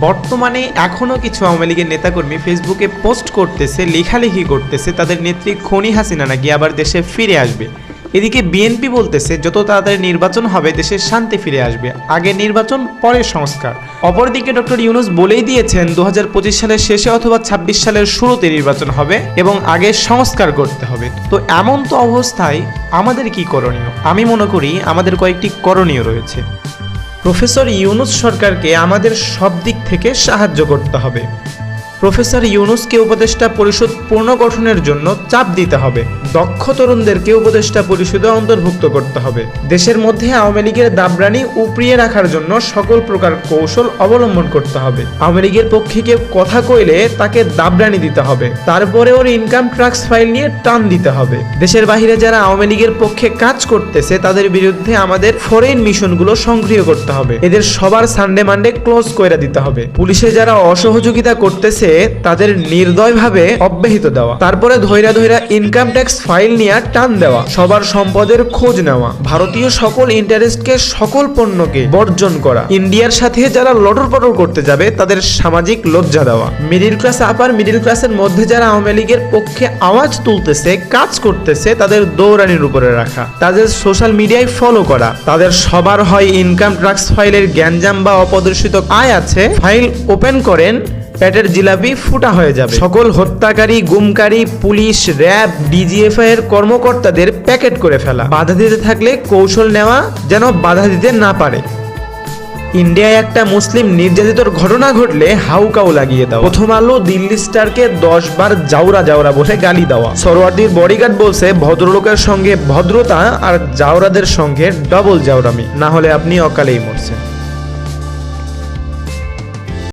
বর্তমানে এখনও কিছু আওয়ামী লীগের নেতাকর্মী ফেসবুকে পোস্ট করতেছে, লেখালেখি করতেছে, তাদের নেত্রী খনি হাসিনা নাকি আবার দেশে ফিরে আসবে। এদিকে বিএনপি বলতেছে, যত তাড়াতাড়ি নির্বাচন হবে, দেশে শান্তি ফিরে আসবে। আগে নির্বাচন, পরে সংস্কার। অপরদিকে ডক্টর ইউনুস বলেই দিয়েছেন দু হাজার পঁচিশ সালের শেষে অথবা ছাব্বিশ সালের শুরুতে নির্বাচন হবে এবং আগে সংস্কার করতে হবে। তো এমন তো অবস্থায় আমাদের কি করণীয়? আমি মনে করি আমাদের কয়েকটি করণীয় রয়েছে। প্রফেসর ইউনুস সরকারকে আমাদের সব দিক থেকে সাহায্য করতে হবে। প্রফেসর ইউনুসকে উপদেষ্টা পরিষদ পুনর্গঠনের জন্য চাপ দিতে হবে। দক্ষ তরুণদেরকে উপদেষ্টা পরিষদে অন্তর্ভুক্ত করতে হবে। দেশের মধ্যে আওয়ামী লীগের দাবরানি উপড়িয়ে রাখার জন্য সকল প্রকার কৌশল অবলম্বন করতে হবে। আওয়ামী লীগের পক্ষে কেউ কথা কইলে তাকে দাবরানি দিতে হবে। তারপরে ওর ইনকাম ট্যাক্স ফাইল নিয়ে টান দিতে হবে। দেশের বাইরে যারা আওয়ামী লীগের পক্ষে কাজ করতেছে, তাদের বিরুদ্ধে আমাদের ফরেন মিশনগুলো সক্রিয় করতে হবে। এদের সবার সানডে মানডে ক্লোজ করে দিতে হবে। পুলিশে যারা অসহযোগিতা করতেছে তাদের নির্দয়ভাবে অব্যাহত দেওয়া। তারপরে ধৈরা ধৈরা ইনকাম ট্যাক্স ফাইল নিয়ে টান দেওয়া, সবার সম্পদের খোঁজ নেওয়া, ভারতীয় সকল ইন্টারেস্টকে সকল পণ্যকে বর্জন করা, ইন্ডিয়ার সাথে যারা লটর পটর করতে যাবে তাদের সামাজিক লজ্জা দেওয়া। মিডিল ক্লাস আপার মিডিল ক্লাসের মধ্যে যারা আওয়ামী লীগের পক্ষে আওয়াজ তুলতেছে, কাজ করতেছে, তাদের দৌড়ানির উপরে রাখা, তাদের সোশ্যাল মিডিয়ায় ফলো করা, তাদের সবার হয় ইনকাম ট্যাক্স ফাইলের গ্যাঞ্জাম বা অপ্রদর্শিত আয় আছে ফাইল ওপেন করেন পেটের জিলাপি ফুটা হয়ে যাবে। সকল হত্যাকারী, গুমকারী, পুলিশ, র্যাব, ডিজিএফআই এর কর্মকর্তাদের প্যাকেট করে ফেলা। বাধা দিতে থাকলে কৌশল নেওয়া যেন বাধা দিতে না পারে। ইন্ডিয়ায় একটা মুসলিম নির্যাতিতর ঘটনা ঘটলে হাউকাউ লাগিয়ে দাও প্রথম আলো দিল্লি স্টারকে দশ বার জাউরা জাউরা বলে গালি দেওয়া। সরোয়ার্দির বডিগার্ড বলছে, ভদ্রলোকের সঙ্গে ভদ্রতা আর জাউরাদের সঙ্গে ডবল জাউরামি না হলে আপনি অকালেই মরছেন।